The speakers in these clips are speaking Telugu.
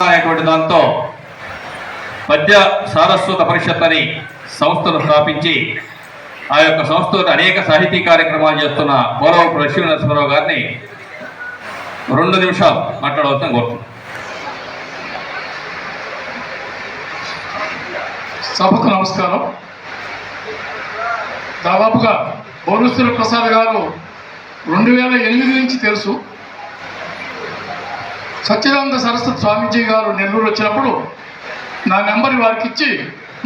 అనేటువంటి దాంతో పద్య సారస్వత పరిషత్ అని సంస్థను స్థాపించి ఆ యొక్క సంస్థతో అనేక సాహితీ కార్యక్రమాలు చేస్తున్న పోలవరపు లక్ష్మీ నరసింహరావు గారిని రెండు నిమిషాలు మాట్లాడవలసిన కోరుతున్నాను సభకు నమస్కారం. దాదాపుగా బోనుస్తుల ప్రసాద్ గారు రెండు వేల ఎనిమిది నుంచి తెలుసు. సచ్చిదానంద సరస్వతి స్వామీజీ గారు నెల్లూరు వచ్చినప్పుడు నా నెంబర్ వారికి ఇచ్చి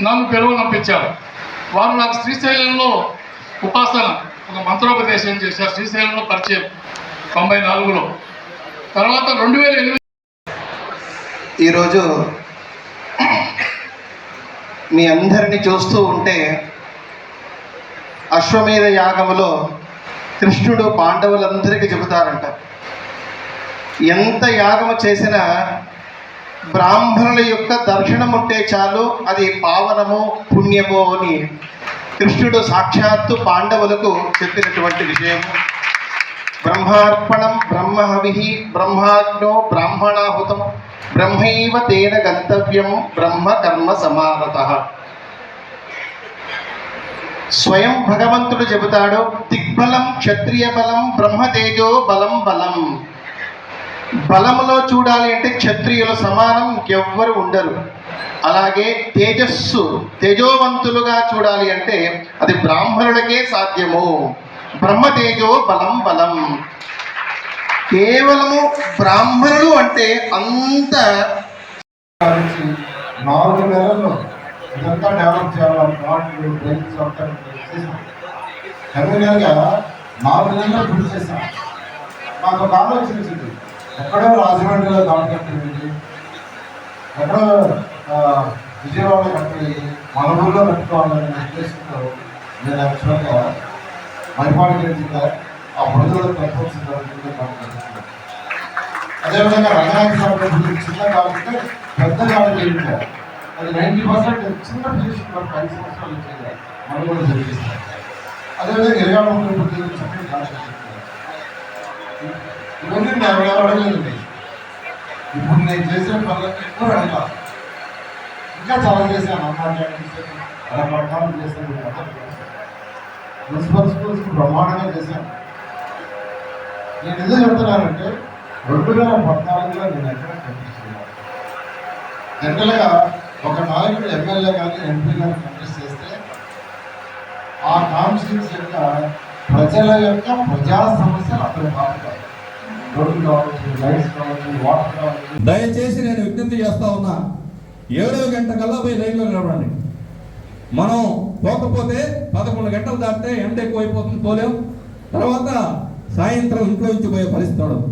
నన్ను పిలువనంపించారు వారు నాకు శ్రీశైలంలో ఉపాసన ఒక మంత్రోపదేశం చేశారు. శ్రీశైలంలో పరిచయం తొంభై నాలుగులో తర్వాత రెండు వేల ఎనిమిది ఈరోజు మీ అందరిని చూస్తూ ఉంటే అశ్వమేధ యాగములో కృష్ణుడు పాండవులందరికీ చెబుతారంట. ఎంత యాగము చేసినా బ్రాహ్మణుల యొక్క దర్శనం ఉంటే చాలు అది పావనము పుణ్యము అని కృష్ణుడు సాక్షాత్తు పాండవులకు చెప్పినటువంటి విషయము. బ్రహ్మార్పణం బ్రహ్మహవి బ్రహ్మాగ్నో బ్రాహ్మణాహుతం బ్రహ్మైవ తేన గంతవ్యం బ్రహ్మ కర్మ సమానత. స్వయం భగవంతుడు చెబుతాడు దిగ్బలం క్షత్రియ బలం బ్రహ్మతేజో బలం బలం. బలములో చూడాలి అంటే క్షత్రియుల సమానం ఇంకెవ్వరు ఉండరు. అలాగే తేజస్సు తేజోవంతులుగా చూడాలి అంటే అది బ్రాహ్మణులకే సాధ్యము. బ్రహ్మతేజో బలం బలం. కేవలము బ్రాహ్మణులు అంటే అంత నాలుగు నెలల్లో ఇదంతా డెవలప్ చేయాలి. ప్లాట్లు బ్రెయిన్స్ అంతా చేసాం నాలుగు నెలల్లో పూర్తి చేశాం. మాకు ఒక ఆలోచన వచ్చింది. ఎక్కడో రాజమండ్రిలో దాడి కట్టేది ఎక్కడో ఆ, విజయవాడ కట్టేది మన ఊళ్ళో కట్టుకోవాలనే ఉద్దేశంతో నేను యాక్చువల్గా మైపాడి జిల్లా ఆ బురదలో తప్పొచ్చింది అదేవిధంగా రంగనాథ స్వామి చిన్న కాబట్టి పెద్ద కాబట్టి ఉంటారు అది నైంటీ పర్సెంట్ చిన్న ఫిజిషన్ మనకు ఐదు సంవత్సరాలు వచ్చేది మనం కూడా జరిగిస్తాం. అదేవిధంగా ఇరవై మూడు చక్కగా ఇవన్నీ నేను ఎవరు అడగలేదండి. ఇప్పుడు నేను చేసిన పనులకు ఎక్కువ అడగాలి ఇంకా చాలా చేశాను. అన్నాడు పట్టాలు చేశాను. మున్సిపల్ స్కూల్స్ బ్రహ్మాండంగా చేశాను. నేను ఎందుకు చెప్తున్నానంటే రెండు వేల పద్నాలుగులో నేను ఎక్కడ కనిపిస్తున్నాను జనరల్గా ఒక నాయకుడు ఎమ్మెల్యే కానీ ఎంపీ కానీ కంటెస్ట్ చేస్తే ఆ కాన్స్టిట్యూన్స్ యొక్క ప్రజల యొక్క ప్రజా సమస్యలు అతను బాగుంటాయి. దయచేసి నేను విజ్ఞప్తి చేస్తా ఉన్నా ఏడవ గంట కల్లా పోయి లైన్లో నిలబడండి. మనం పోకపోతే పదకొండు గంటలు దాటితే ఎండ ఎక్కువైపోతుంది పోలేం? తర్వాత సాయంత్రం ఇంట్లో నుంచి పోయే పరిస్థితి ఉండదు.